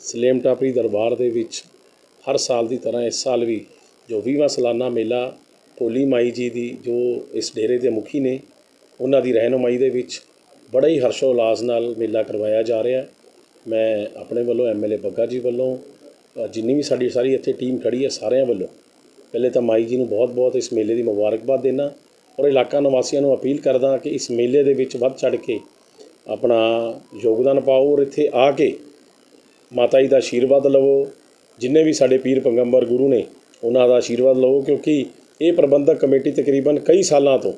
ਸਲੇਮ ਟਾਪਰੀ ਦਰਬਾਰ ਦੇ ਵਿੱਚ ਹਰ ਸਾਲ ਦੀ ਤਰ੍ਹਾਂ ਇਸ ਸਾਲ ਵੀ ਜੋ 20ਵਾਂ ਸਾਲਾਨਾ ਮੇਲਾ ਭੋਲੀ ਮਾਈ ਜੀ ਦੀ ਜੋ ਇਸ ਡੇਰੇ ਦੇ ਮੁਖੀ ਨੇ, ਉਹਨਾਂ ਦੀ ਰਹਿਨੁਮਾਈ ਦੇ ਵਿੱਚ ਬੜਾ ਹੀ ਹਰਸ਼ੋ ਉਲਾਸ ਨਾਲ ਮੇਲਾ ਕਰਵਾਇਆ ਜਾ ਰਿਹਾ। ਮੈਂ ਆਪਣੇ ਵੱਲੋਂ ਐਮਐਲਏ ਬੱਗਾ ਜੀ ਵੱਲੋਂ ਜਿੰਨੀ ਵੀ ਸਾਡੀ ਸਾਰੀ ਇੱਥੇ ਟੀਮ ਖੜੀ ਹੈ ਸਾਰਿਆਂ ਵੱਲੋਂ, ਪਹਿਲੇ ਤਾਂ ਮਾਈ ਜੀ ਨੂੰ ਬਹੁਤ-ਬਹੁਤ ਇਸ ਮੇਲੇ ਦੀ ਮੁਬਾਰਕਬਾਦ ਦੇਣਾ ਔਰ ਇਲਾਕਾ ਨਿਵਾਸੀਆਂ ਨੂੰ ਅਪੀਲ ਕਰਦਾ ਕਿ ਇਸ ਮੇਲੇ ਦੇ ਵਿੱਚ ਵੱਧ ਚੜ ਕੇ ਆਪਣਾ ਯੋਗਦਾਨ ਪਾਓ ਔਰ ਇੱਥੇ ਆ ਕੇ ਮਾਤਾ ਜੀ ਦਾ ਆਸ਼ੀਰਵਾਦ ਲਵੋ। ਜਿੰਨੇ ਵੀ ਸਾਡੇ ਪੀਰ ਪੈਗੰਬਰ ਗੁਰੂ ਨੇ, ਉਹਨਾਂ ਦਾ ਆਸ਼ੀਰਵਾਦ ਲਵੋ ਕਿਉਂਕਿ ਇਹ ਪ੍ਰਬੰਧਕ ਕਮੇਟੀ ਤਕਰੀਬਨ ਕਈ ਸਾਲਾਂ ਤੋਂ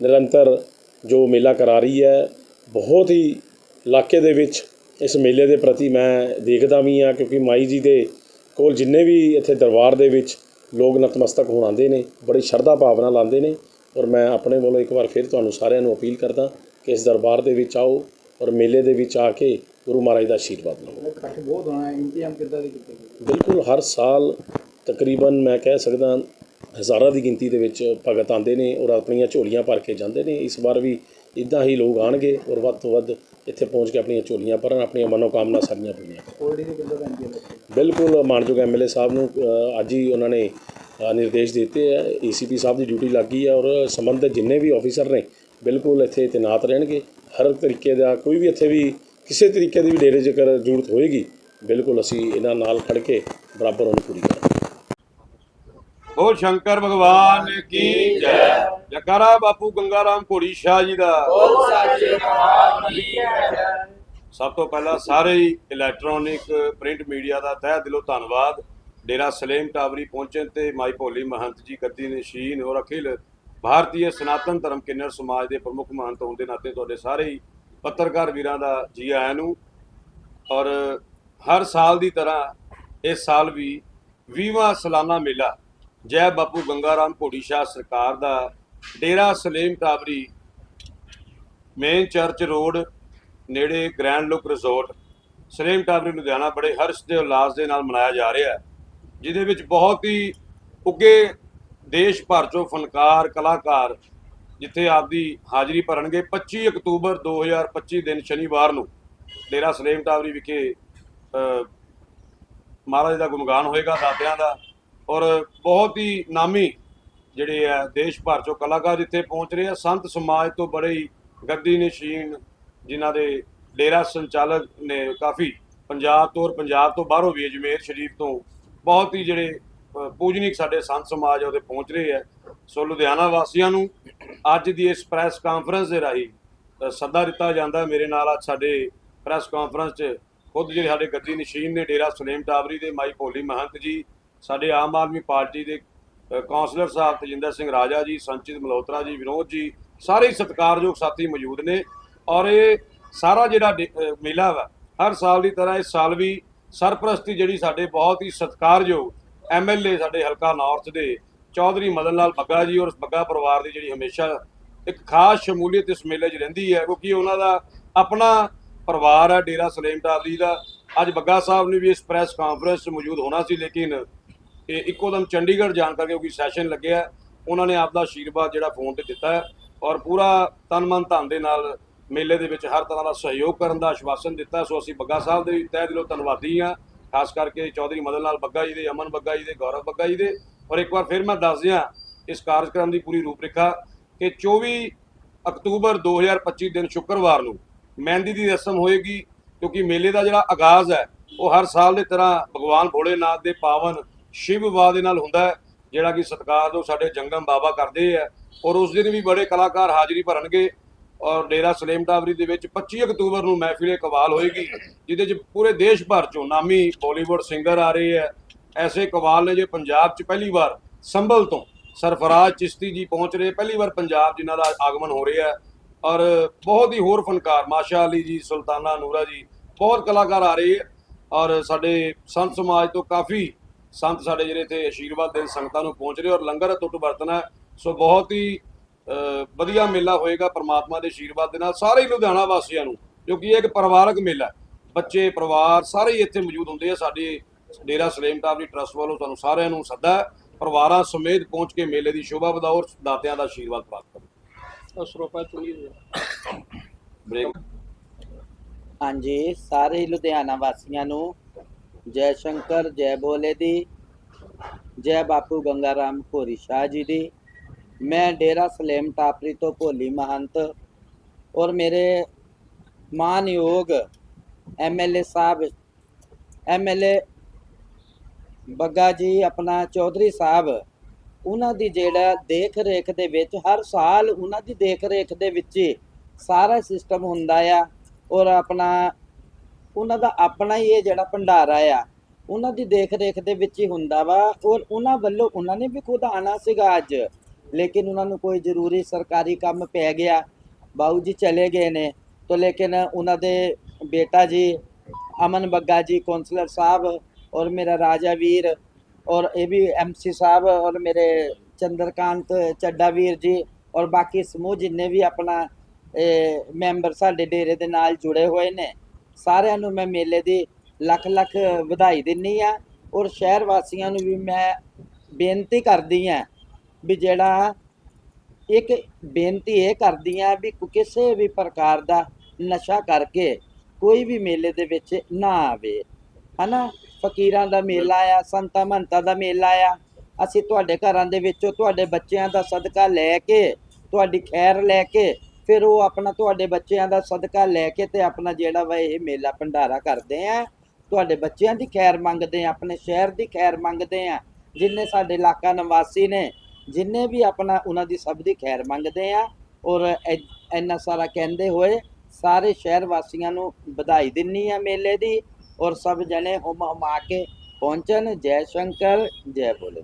ਨਿਰੰਤਰ ਜੋ ਮੇਲਾ ਕਰਾ ਰਹੀ ਹੈ, ਬਹੁਤ ਹੀ ਇਲਾਕੇ ਦੇ ਵਿੱਚ ਇਸ ਮੇਲੇ ਦੇ ਪ੍ਰਤੀ ਮੈਂ ਦੇਖਦਾ ਵੀ ਹਾਂ ਕਿਉਂਕਿ ਮਾਈ ਜੀ ਦੇ ਕੋਲ ਜਿੰਨੇ ਵੀ ਇੱਥੇ ਦਰਬਾਰ ਦੇ ਵਿੱਚ ਲੋਕ ਨਤਮਸਤਕ ਹੋਣ ਆਉਂਦੇ ਨੇ, ਬੜੀ ਸ਼ਰਧਾ ਭਾਵਨਾ ਲਾਉਂਦੇ ਨੇ ਔਰ ਮੈਂ ਆਪਣੇ ਵੱਲੋਂ ਇੱਕ ਵਾਰ ਫਿਰ ਤੁਹਾਨੂੰ ਸਾਰਿਆਂ ਨੂੰ ਅਪੀਲ ਕਰਦਾ ਕਿ ਇਸ ਦਰਬਾਰ ਦੇ ਵਿੱਚ ਆਓ ਔਰ ਮੇਲੇ ਦੇ ਵਿੱਚ ਆ ਕੇ ਗੁਰੂ ਮਹਾਰਾਜ ਦਾ ਆਸ਼ੀਰਵਾਦ ਲਓ। ਇਕੱਠ ਬਹੁਤ ਹੋਣਾ ਹੈ ਇੰਤਜ਼ਾਮ ਕਿੱਦਾਂ ਦੇ ਕੀਤੇ ਗਏ ਬਿਲਕੁਲ ਹਰ ਸਾਲ ਤਕਰੀਬਨ ਮੈਂ ਕਹਿ ਸਕਦਾ ਹਜ਼ਾਰਾਂ ਦੀ ਗਿਣਤੀ ਦੇ ਵਿੱਚ ਭਗਤ ਆਉਂਦੇ ਨੇ ਔਰ ਆਪਣੀਆਂ ਝੋਲੀਆਂ ਭਰ ਕੇ ਜਾਂਦੇ ਨੇ। ਇਸ ਵਾਰ ਵੀ ਇਦਾਂ ਹੀ ਲੋਕ ਆਣਗੇ ਔਰ ਵੱਧ ਤੋਂ ਵੱਧ ਇੱਥੇ ਪਹੁੰਚ ਕੇ ਆਪਣੀਆਂ ਝੋਲੀਆਂ ਭਰਨ ਆਪਣੀਆਂ ਮਨੋਕਾਮਨਾ ਸਾਰੀਆਂ ਪੂਰੀਆਂ ਬਿਲਕੁਲ ਮਾਨਯੋਗ ਐਮਐਲਏ ਸਾਹਿਬ ਨੂੰ ਅੱਜ ਹੀ ਉਹਨਾਂ ਨੇ ਨਿਰਦੇਸ਼ ਦਿੱਤੇ ਹੈ। ਏਸੀਪੀ ਸਾਹਿਬ ਦੀ ਡਿਊਟੀ ਲੱਗੀ ਹੈ ਔਰ ਸੰਬੰਧਿਤ ਜਿੰਨੇ ਵੀ ਆਫੀਸਰ ਨੇ ਬਿਲਕੁਲ ਇੱਥੇ ਤੈਨਾਤ ਰਹਿਣਗੇ। ਹਰ ਤਰੀਕੇ ਦਾ ਕੋਈ ਵੀ ਇੱਥੇ ਵੀ ਕਿਸੇ ਤਰੀਕੇ ਦੀ ਵੀ ਡੇਰੇ ਜੇਕਰ ਜ਼ਰੂਰਤ ਹੋਏਗੀ ਬਿਲਕੁਲ ਅਸੀਂ ਇਹਨਾਂ ਨਾਲ ਖੜ ਕੇ ਬਰਾਬਰ ਉਹਨੂੰ ਪੂਰੀ ਕਰਾਂਗੇ। ਬੋਲ ਸ਼ੰਕਰ ਭਗਵਾਨ ਕੀ ਜੈ ਜਕਾਰਾ ਬਾਪੂ ਗੰਗਾਰਾਮ ਘੋੜੀ ਸ਼ਾਹ ਜੀ ਦਾ। ਸਭ ਤੋਂ ਪਹਿਲਾਂ ਸਾਰੇ ਹੀ ਇਲੈਕਟ੍ਰੋਨਿਕ ਪ੍ਰਿੰਟ ਮੀਡੀਆ ਦਾ ਤਹਿ ਦਿਲੋਂ ਧੰਨਵਾਦ। ਡੇਰਾ ਸਲੇਮ ਟਾਵਰੀ ਪਹੁੰਚਣ ਤੇ ਮਾਈ ਭੋਲੀ ਮਹੰਤ ਜੀ ਗੱਦੀ ਨਸ਼ੀਨ ਔਰ ਅਖਿਲ ਭਾਰਤੀ ਸਨਾਤਨ ਧਰਮ ਕਿੰਨਰ ਸਮਾਜ ਦੇ ਪ੍ਰਮੁੱਖ ਮਹੰਤ ਹੋਣ ਦੇ ਨਾਤੇ ਤੁਹਾਡੇ ਸਾਰੇ ਹੀ ਪੱਤਰਕਾਰ ਵੀਰਾਂ ਦਾ ਜੀ ਆਇਆਂ ਨੂੰ। ਔਰ ਹਰ ਸਾਲ ਦੀ ਤਰ੍ਹਾਂ ਇਸ ਸਾਲ ਵੀ 20ਵਾਂ ਸਾਲਾਨਾ ਮੇਲਾ, ਜੈ ਬਾਪੂ ਗੰਗਾਰਾਮ ਘੋੜੀ ਸ਼ਾਹ ਸਰਕਾਰ ਦਾ ਡੇਰਾ Salem Tabri, main church road, ਨੇੜੇ grand look resort, Salem Tabri Ludhiana ਬੜੇ ਹਰਸ਼ ਤੇ ਉਲਾਸ ਦੇ ਨਾਲ ਮਨਾਇਆ ਜਾ ਰਿਹਾ ਹੈ, ਜਿਹਦੇ ਵਿੱਚ ਬਹੁਤ ਹੀ ਉੱਗੇ ਦੇਸ਼ ਭਰ ਚੋਂ ਫਨਕਾਰ, ਕਲਾਕਾਰ ਜਿੱਥੇ ਆਪਦੀ ਹਾਜ਼ਰੀ ਭਰਨਗੇ 25 ਅਕਤੂਬਰ 2025 ਦਿਨ ਸ਼ਨੀਵਾਰ ਨੂੰ ਡੇਰਾ ਸਲੇਮ ਟਾਵਰੀ ਵਿਖੇ ਮਹਾਰਾਜ ਦਾ ਗੁਣਗਾਨ ਹੋਏਗਾ ਦਾਤਿਆਂ ਦਾ। ਔਰ ਬਹੁਤ ਹੀ ਨਾਮੀ ਜਿਹੜੇ ਆ ਦੇਸ਼ ਭਰ ਚੋਂ ਕਲਾਕਾਰ ਜਿੱਥੇ ਪਹੁੰਚ ਰਹੇ ਆ ਸੰਤ ਸਮਾਜ ਤੋਂ ਬੜੇ ਹੀ ਗੱਦੀ ਨਿਸ਼ੀਨ ਜਿਨ੍ਹਾਂ ਦੇ ਡੇਰਾ ਸੰਚਾਲਕ ਨੇ ਕਾਫੀ ਪੰਜਾਬ ਤੋਂ ਔਰ ਪੰਜਾਬ ਤੋਂ ਬਾਹਰੋਂ ਵੀ ਅਜਮੇਰ ਸ਼ਰੀਫ ਤੋਂ ਬਹੁਤ ਹੀ ਜਿਹੜੇ ਅ, ਪੂਜਨੀਕ ਸਾਡੇ ਸੰਤ ਸਮਾਜ ਉਹਦੇ ਪਹੁੰਚ ਰਹੇ ਆ। ਸੋ ਲੁਧਿਆਣਾ ਵਾਸੀਆਂ ਨੂੰ ਅੱਜ ਦੀ ਇਸ ਪ੍ਰੈਸ ਕਾਨਫਰੰਸ ਦੇ ਰਾਹੀਂ ਸੱਦਾ ਦਿੱਤਾ ਜਾਂਦਾ ਮੇਰੇ ਨਾਲ ਅੱਜ ਸਾਡੇ ਪ੍ਰੈਸ ਕਾਨਫਰੰਸ 'ਚ ਖੁਦ ਜਿਹੜੇ ਸਾਡੇ ਗੱਦੀ ਨਸ਼ੀਨ ਨੇ ਡੇਰਾ ਸੁਲੇਮ ਟਾਵਰੀ ਦੇ ਮਾਈ ਭੋਲੀ ਮਹੰਤ ਜੀ ਸਾਡੇ ਆਮ ਆਦਮੀ ਪਾਰਟੀ ਦੇ ਅ, ਕੌਂਸਲਰ ਸਾਹਿਬ ਤਜਿੰਦਰ ਸਿੰਘ ਰਾਜਾ ਜੀ ਸੰਚਿਤ ਮਲਹੋਤਰਾ ਜੀ ਵਿਨੋਦ ਜੀ ਸਾਰੇ ਹੀ ਸਤਿਕਾਰਯੋਗ ਸਾਥੀ ਮੌਜੂਦ ਨੇ ਔਰ ਇਹ ਸਾਰਾ ਜਿਹੜਾ ਡੇ- ਮੇਲਾ ਵਾ ਹਰ ਸਾਲ ਦੀ ਤਰ੍ਹਾਂ ਇਸ ਸਾਲ ਵੀ ਸਰਪ੍ਰਸਤੀ ਜਿਹੜੀ ਸਾਡੇ ਬਹੁਤ ਹੀ ਸਤਿਕਾਰਯੋਗ ਐਮਐਲਏ ਸਾਡੇ ਹਲਕਾ ਨਾਰਥ ਦੇ ਚੌਧਰੀ ਮਦਨ ਲਾਲ ਬੱਗਾ ਜੀ ਔਰ ਬੱਗਾ ਪਰਿਵਾਰ ਦੀ ਜਿਹੜੀ ਹਮੇਸ਼ਾ ਇੱਕ ਖਾਸ ਸ਼ਮੂਲੀਅਤ ਇਸ ਮੇਲੇ 'ਚ ਰਹਿੰਦੀ ਹੈ, ਕਿਉਂਕਿ ਉਹਨਾਂ ਦਾ ਆਪਣਾ ਪਰਿਵਾਰ ਹੈ, ਡੇਰਾ ਸਲੇਮ ਟਾਵਲੀ ਦਾ। ਅੱਜ ਬੱਗਾ ਸਾਹਿਬ ਨੇ ਵੀ ਇਸ ਪ੍ਰੈਸ ਕਾਨਫਰੰਸ 'ਚ ਮੌਜੂਦ ਹੋਣਾ ਸੀ, ਲੇਕਿਨ ਇਹ ਇੱਕੋ ਦਮ ਚੰਡੀਗੜ੍ਹ ਜਾਣ ਕਰਕੇ ਕਿਉਂਕਿ ਸੈਸ਼ਨ ਲੱਗਿਆ। ਉਹਨਾਂ ਨੇ ਆਪਦਾ ਆਸ਼ੀਰਵਾਦ ਜਿਹੜਾ ਫੋਨ ਤੇ ਦਿੱਤਾ ਔਰ ਪੂਰਾ ਤਨ ਮਨ ਧਨ ਦੇ ਨਾਲ ਮੇਲੇ ਦੇ ਵਿੱਚ ਹਰ ਤਰ੍ਹਾਂ ਦਾ ਸਹਿਯੋਗ ਕਰਨ ਦਾ ਆਸ਼ਵਾਸਨ ਦਿੱਤਾ। ਸੋ ਅਸੀਂ ਬੱਗਾ ਸਾਹਿਬ ਦੇ ਤਹਿ ਦਿਲੋਂ ਧੰਨਵਾਦੀ ਹਾਂ, ਖਾਸ ਕਰਕੇ ਚੌਧਰੀ ਮਦਨ ਲਾਲ ਬੱਗਾ ਜੀ ਦੇ, ਅਮਨ ਬੱਗਾ ਜੀ ਦੇ, ਗੌਰਵ ਬੱਗਾ ਜੀ ਦੇ। ਔਰ ਇੱਕ ਵਾਰ ਫਿਰ ਮੈਂ ਦੱਸ ਦਿਆਂ ਇਸ ਕਾਰਜਕ੍ਰਮ ਦੀ ਪੂਰੀ ਰੂਪਰੇਖਾ ਕਿ 24 ਅਕਤੂਬਰ 2025 ਦਿਨ ਸ਼ੁੱਕਰਵਾਰ ਨੂੰ ਮਹਿੰਦੀ ਦੀ ਰਸਮ ਹੋਏਗੀ ਕਿਉਂਕਿ ਮੇਲੇ ਦਾ ਜਿਹੜਾ ਆਗਾਜ਼ ਹੈ, ਉਹ ਹਰ ਸਾਲ ਦੀ ਤਰ੍ਹਾਂ ਭਗਵਾਨ ਭੋਲੇਨਾਥ ਦੇ ਪਾਵਨ ਸ਼ਿਵ ਵਿਵਾਹ ਦੇ ਨਾਲ ਹੁੰਦਾ ਹੈ, ਜਿਹੜਾ ਕਿ ਸਤਿਕਾਰ ਤੋਂ ਸਾਡੇ ਜੰਗਮ ਬਾਬਾ ਕਰਦੇ ਆ ਔਰ ਉਸ ਦਿਨ ਵੀ ਬੜੇ ਕਲਾਕਾਰ ਹਾਜ਼ਰੀ ਭਰਨਗੇ ਔਰ ਡੇਰਾ ਸਲੇਮ ਟਾਵਰੀ ਦੇ ਵਿੱਚ 25 ਅਕਤੂਬਰ ਨੂੰ ਮਹਿਫਿਲ ਕਵਾਲ ਹੋਏਗੀ, ਜਿਹਦੇ 'ਚ ਪੂਰੇ ਦੇਸ਼ ਭਰ ਚੋਂ ਨਾਮੀ ਬਾਲੀਵੁੱਡ ਸਿੰਗਰ ਆ ਰਹੇ ਆ ਐਸੇ ਕਵਾਲ ਨੇ ਜੇ ਪੰਜਾਬ 'ਚ ਪਹਿਲੀ ਵਾਰ ਸੰਭਲ ਤੋਂ ਸਰਫਰਾਜ਼ ਚਿਸ਼ਤੀ ਜੀ ਪਹੁੰਚ ਰਹੇ, ਪਹਿਲੀ ਵਾਰ ਪੰਜਾਬ ਜਿਨ੍ਹਾਂ ਦਾ ਆਗਮਨ ਹੋ ਰਿਹਾ ਹੈ। ਔਰ ਬਹੁਤ ਹੀ ਹੋਰ ਫਨਕਾਰ, ਮਾਸ਼ਾ ਅਲੀ ਜੀ, ਸੁਲਤਾਨਾ ਨੂਰਾ ਜੀ, ਬਹੁਤ ਕਲਾਕਾਰ ਆ ਰਹੇ ਹੈ। ਔਰ ਸਾਡੇ ਸੰਤ ਸਮਾਜ ਤੋਂ ਕਾਫੀ ਸੰਤ ਸਾਡੇ ਜਿਹੜੇ ਇੱਥੇ ਆਸ਼ੀਰਵਾਦ ਦੇਣ ਸੰਗਤਾਂ ਨੂੰ ਪਹੁੰਚ ਰਹੇ ਔਰ ਲੰਗਰ ਟੁੱਟ ਵਰਤਣਾ ਸੋ ਬਹੁਤ ਹੀ ਵਧੀਆ ਮੇਲਾ ਹੋਏਗਾ ਪ੍ਰਮਾਤਮਾ ਦੇ ਆਸ਼ੀਰਵਾਦ ਦੇ ਨਾਲ ਸਾਰੇ ਲੁਧਿਆਣਾ ਵਾਸੀਆਂ ਨੂੰ, ਕਿਉਂਕਿ ਇਹ ਇੱਕ ਪਰਿਵਾਰਕ ਮੇਲਾ ਬੱਚੇ, ਪਰਿਵਾਰ ਸਾਰੇ ਹੀ ਇੱਥੇ ਮੌਜੂਦ ਹੁੰਦੇ ਆ, ਸਾਡੇ ਡੇਰਾ ਸਲੇਮ ਟਾਵਰੀ ਟਰਸਟ ਵੱਲੋਂ ਤੁਹਾਨੂੰ ਸਾਰਿਆਂ ਨੂੰ ਸੱਦਾ ਪਰਿਵਾਰਾਂ ਸਮੇਤ ਪਹੁੰਚ ਕੇ ਮੇਲੇ ਦੀ ਸ਼ੋਭਾ ਵਧਾਓ ਔਰ ਦਾਤਿਆਂ ਦਾ ਆਸ਼ੀਰਵਾਦ ਪ੍ਰਾਪਤ ਕਰੋ। ਸਰੋਪਾ ਚੁਣੀ ਬ੍ਰੇਕ ਹਾਂਜੀ, ਸਾਰੇ ਲੁਧਿਆਣਾ ਵਾਸੀਆਂ ਨੂੰ ਜੈ ਸ਼ੰਕਰ, ਜੈ ਬੋਲੇ ਦੀ, ਜੈ ਬਾਪੂ ਗੰਗਾ ਰਾਮ ਭੋਰੀ ਸ਼ਾਹ ਜੀ ਦੀ। ਮੈਂ ਡੇਰਾ ਸਲੇਮ ਟਾਪਰੀ ਤੋਂ ਭੋਲੀ ਮਹੰਤ ਔਰ ਮੇਰੇ ਮਾਨਯੋਗ ਐਮਐਲਏ ਸਾਹਿਬ ਐਮਐਲਏ ਬੱਗਾ ਜੀ, ਆਪਣਾ ਚੌਧਰੀ ਸਾਹਿਬ, ਉਹਨਾਂ ਦੀ ਜਿਹੜਾ ਦੇਖ ਰੇਖ ਦੇ ਵਿੱਚ, ਹਰ ਸਾਲ ਉਹਨਾਂ ਦੀ ਦੇਖ ਰੇਖ ਦੇ ਵਿੱਚ ਹੀ ਸਾਰਾ ਸਿਸਟਮ ਹੁੰਦਾ ਆ ਔਰ ਆਪਣਾ, ਉਹਨਾਂ ਦਾ ਆਪਣਾ ਹੀ ਇਹ ਜਿਹੜਾ ਭੰਡਾਰਾ ਆ, ਉਹਨਾਂ ਦੀ ਦੇਖ ਰੇਖ ਦੇ ਵਿੱਚ ਹੀ ਹੁੰਦਾ ਵਾ ਔਰ ਉਹਨਾਂ ਵੱਲੋਂ ਉਹਨਾਂ ਨੇ ਵੀ ਖੁਦ ਆਣਾ ਸੀਗਾ ਅੱਜ, ਲੇਕਿਨ ਉਹਨਾਂ ਨੂੰ ਕੋਈ ਜ਼ਰੂਰੀ ਸਰਕਾਰੀ ਕੰਮ ਪੈ ਗਿਆ, ਬਾਊ ਜੀ ਚਲੇ ਗਏ ਨੇ, ਤਾਂ ਲੇਕਿਨ ਉਹਨਾਂ ਦੇ ਬੇਟਾ ਜੀ, ਅਮਨ ਬੱਗਾ ਜੀ, ਕੌਂਸਲਰ ਸਾਹਿਬ ਔਰ ਮੇਰਾ ਰਾਜਾ ਵੀਰ ਔਰ ਇਹ ਵੀ ਐਮਸੀ ਸਾਹਿਬ ਔਰ ਮੇਰੇ ਚੰਦਰਕਾਂਤ ਚੱਡਾ ਵੀਰ ਜੀ ਔਰ ਬਾਕੀ ਸਮੂਹ ਜਿੰਨੇ ਵੀ ਆਪਣਾ ਮੈਂਬਰ ਸਾਡੇ ਡੇਰੇ ਦੇ ਨਾਲ ਜੁੜੇ ਹੋਏ ਨੇ, ਸਾਰਿਆਂ ਨੂੰ ਮੈਂ ਮੇਲੇ ਦੀ ਲੱਖ ਲੱਖ ਵਧਾਈ ਦਿੰਨੀ ਆ ਔਰ ਸ਼ਹਿਰ ਵਾਸੀਆਂ ਨੂੰ ਵੀ ਮੈਂ ਬੇਨਤੀ ਕਰਦੀ ਆ ਵੀ ਜਿਹੜਾ ਇੱਕ ਬੇਨਤੀ ਇਹ ਕਰਦੀ ਆ ਵੀ ਕਿਸੇ ਵੀ ਪ੍ਰਕਾਰ ਦਾ ਨਸ਼ਾ ਕਰਕੇ ਕੋਈ ਵੀ ਮੇਲੇ ਦੇ ਵਿੱਚ ਨਾ ਆਵੇ, ਹਨਾ? ਫਕੀਰਾਂ ਦਾ ਮੇਲਾ ਆ, ਸੰਤਾਂ ਮਹੰਤਾਂ ਦਾ ਮੇਲਾ ਆ। ਅਸੀਂ ਤੁਹਾਡੇ ਘਰਾਂ ਦੇ ਵਿੱਚੋਂ ਤੁਹਾਡੇ ਬੱਚਿਆਂ ਦਾ ਸਦਕਾ ਲੈ ਕੇ, ਤੁਹਾਡੀ ਖੈਰ ਲੈ ਕੇ, ਫਿਰ ਉਹ ਆਪਣਾ ਤੁਹਾਡੇ ਬੱਚਿਆਂ ਦਾ ਸਦਕਾ ਲੈ ਕੇ ਤੇ ਆਪਣਾ ਜਿਹੜਾ ਵਾ ਇਹ ਮੇਲਾ ਭੰਡਾਰਾ ਕਰਦੇ ਆ। ਤੁਹਾਡੇ ਬੱਚਿਆਂ ਦੀ ਖੈਰ ਮੰਗਦੇ ਆ, ਆਪਣੇ ਸ਼ਹਿਰ ਦੀ ਖੈਰ ਮੰਗਦੇ ਆ, ਜਿੰਨੇ ਸਾਡੇ ਇਲਾਕਾ ਨਿਵਾਸੀ ਨੇ, ਜਿੰਨੇ ਵੀ ਆਪਣਾ ਉਹਨਾਂ ਦੀ ਸਭ ਦੀ ਖੈਰ ਮੰਗਦੇ ਆ। ਔਰ ਇੰਨਾ ਸਾਰਾ ਕਹਿੰਦੇ ਹੋਏ, ਸਾਰੇ ਸ਼ਹਿਰ ਵਾਸੀਆਂ ਨੂੰ ਵਧਾਈ ਦਿੰਨੀ ਆ ਮੇਲੇ ਦੀ। ਔਰ ਸਭ ਜਣੇ ਹੁਮ ਹੁਮਾ ਕੇ ਪਹੁੰਚਣ ਜੈ ਸ਼ੰਕਰ ਜੈ ਭੋਲੇ